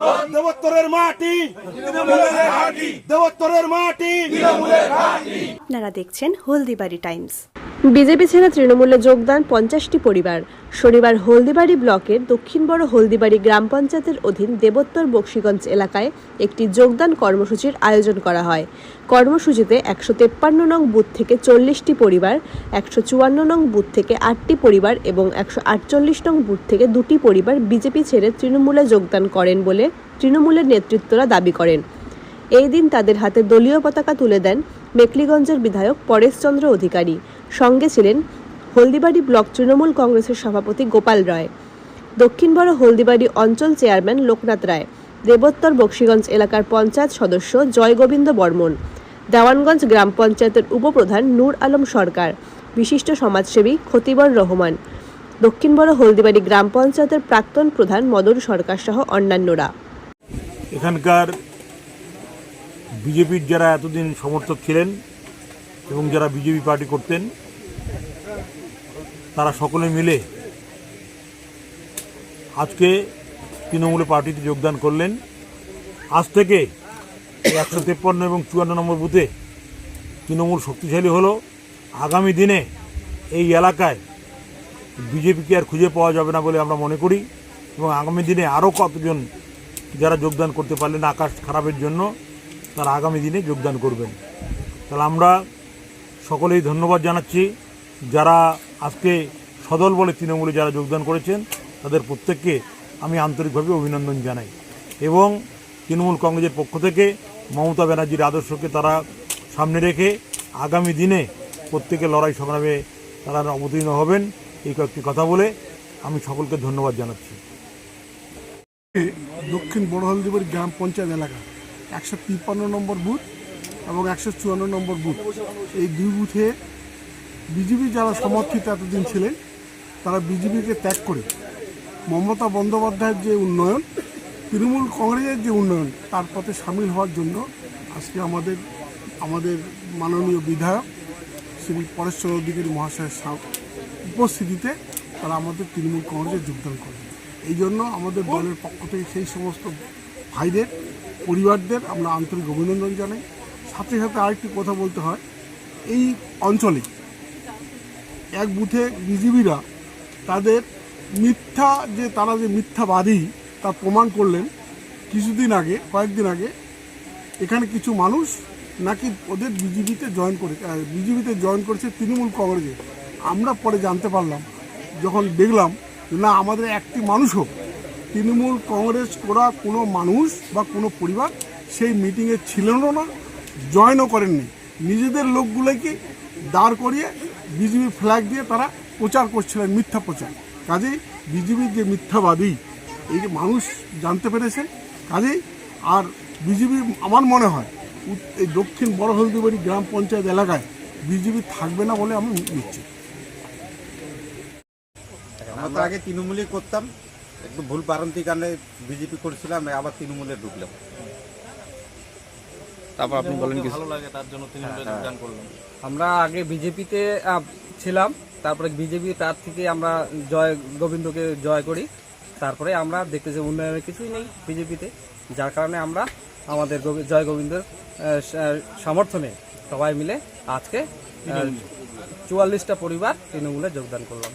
দেবোত্তরের মাটি দেবোত্তরের মাটি আপনারা দেখছেন হলদিবাড়ি টাইমস। বিজেপি ছেড়ে তৃণমূলে যোগদান পঞ্চাশটি পরিবার। শনিবার হলদিবাড়ি ব্লকের দক্ষিণ বড় হলদিবাড়ি গ্রাম পঞ্চায়েতের অধীন দেবোত্তর বক্সিগঞ্জ এলাকায় একটি যোগদান কর্মসূচির আয়োজন করা হয়। কর্মসূচিতে একশো তেপ্পান্ন নং বুথ থেকে চল্লিশটি পরিবার, একশো চুয়ান্ন নং বুথ থেকে আটটি পরিবার এবং একশো আটচল্লিশ নং বুথ থেকে দুটি পরিবার বিজেপি ছেড়ে তৃণমূলে যোগদান করেন বলে তৃণমূলের নেতৃত্বরা দাবি করেন। এই দিন তাদের হাতে দলীয় পতাকা তুলে দেন মেকলিগঞ্জের বিধায়ক পরেশচন্দ্র অধিকারী। সঙ্গে ছিলেন হলদিবাড়ি ব্লক তৃণমূল কংগ্রেসের সভাপতি গোপাল রায়, দক্ষিণ বড় হলদিবাড়ি অঞ্চল চেয়ারম্যান লোকনাথ রায়, দেবোত্তর বক্সিগঞ্জ এলাকার পঞ্চায়েত সদস্য জয়গোবিন্দ বর্মন, দেওয়ানগঞ্জ গ্রাম পঞ্চায়েতের উপপ্রধান নূর আলম সরকার, বিশিষ্ট সমাজসেবী খতিবর রহমান, দক্ষিণ বড় হলদিবাড়ি গ্রাম পঞ্চায়েতের প্রাক্তন প্রধান মদন সরকার সহ অন্যান্যরা। এখানকার বিজেপির যারা এতদিন সমর্থক ছিলেন এবং যারা বিজেপি পার্টি করতেন তারা সকলে মিলে আজকে তৃণমূল পার্টিতে যোগদান করলেন। আজ থেকে একশো তেপ্পান্ন এবং চুয়ান্ন নম্বর বুথে তৃণমূল শক্তিশালী হলো। আগামী দিনে এই এলাকায় বিজেপিকে আর খুঁজে পাওয়া যাবে না বলে আমরা মনে করি এবং আগামী দিনে আরও কতজন যারা যোগদান করতে পারলেন আকাশ খারাপের জন্য, তারা আগামী দিনে যোগদান করবেন। তাহলে আমরা সকলেই ধন্যবাদ জানাচ্ছি। যারা আজকে সদল বলে তৃণমূলে যারা যোগদান করেছেন, তাদের প্রত্যেককে আমি আন্তরিকভাবে অভিনন্দন জানাই। এবং তৃণমূল কংগ্রেসের পক্ষ থেকে মমতা ব্যানার্জির আদর্শকে তারা সামনে রেখে আগামী দিনে প্রত্যেকে লড়াই সংগ্রামে তারা অবতীর্ণ হবেন, এই কয়েকটি কথা বলে আমি সকলকে ধন্যবাদ জানাচ্ছি। দক্ষিণ বড় হলদিবাড়ি গ্রাম পঞ্চায়েত এলাকা, একশো তিপ্পান্ন নম্বর বুথ এবং একশো চুয়ান্ন নম্বর বুথ। এই দুই বুথে বিজেপি যারা সমর্থিত এতদিন ছিলেন, তারা বিজেপিকে ত্যাগ করে মমতা বন্দ্যোপাধ্যায়ের যে উন্নয়ন, তৃণমূল কংগ্রেসের যে উন্নয়ন, তার পথে সামিল হওয়ার জন্য আজকে আমাদের আমাদের মাননীয় বিধায়ক শ্রী পরেশ্বর অধিকারী মহাশয়ের উপস্থিতিতে তারা আমাদের তৃণমূল কংগ্রেসে যোগদান করে এই জন্য আমাদের দলের পক্ষ থেকে সেই সমস্ত ভাইদের, পরিবারদের আমরা আন্তরিক অভিনন্দন জানাই। সাথে সাথে আরেকটি কথা বলতে হয়, এই অঞ্চলে এক বুথে বিজিবিরা তাদের মিথ্যা যে তারা যে মিথ্যাবাদী তা প্রমাণ করলেন কিছুদিন আগে, কয়েকদিন আগে। এখানে কিছু মানুষ নাকি ওদের বিজেপিতে জয়েন করে বিজেপিতে জয়েন করেছে তৃণমূল কংগ্রেসে। আমরা পরে জানতে পারলাম, যখন দেখলাম না, আমাদের একটি মানুষও তৃণমূল কংগ্রেস করা কোনো মানুষ বা কোনো পরিবার সেই মিটিংয়ে ছিলেনও না জয়েনও করেননি। নিজেদের লোকগুলোকে দাঁড় করিয়ে বিজেপি ফ্ল্যাগ দিয়ে তারা প্রচার করছিলেন, মিথ্যা প্রচার। কাজেই বিজেপির যে মিথ্যাবাদী, এই যে মানুষ জানতে পেরেছে কাজেই আর বিজেপি আমার মনে হয়, এই দক্ষিণ বড় হলদিবাড়ি গ্রাম পঞ্চায়েত এলাকায় বিজেপি থাকবে না বলে আমি নিচ্ছি আমরা তো আগে তৃণমূলই করতাম, একটু ভুল পারন্তি কারণে বিজেপি করেছিলাম, আবার তৃণমূলে ঢুকলাম। তারপর আপনি বলেন কি আমরা আগে বিজেপিতে ছিলাম তারপরে বিজেপি তার থেকে আমরা জয় গোবিন্দকে জয় করি। তারপরে আমরা দেখতে যে উন্নয়নের কিছুই নেই বিজেপিতে যার কারণে আমরা আমাদের জয় গোবিন্দের সমর্থনে সবাই মিলে আজকে চুয়াল্লিশটা পরিবার তৃণমূলে যোগদান করলাম।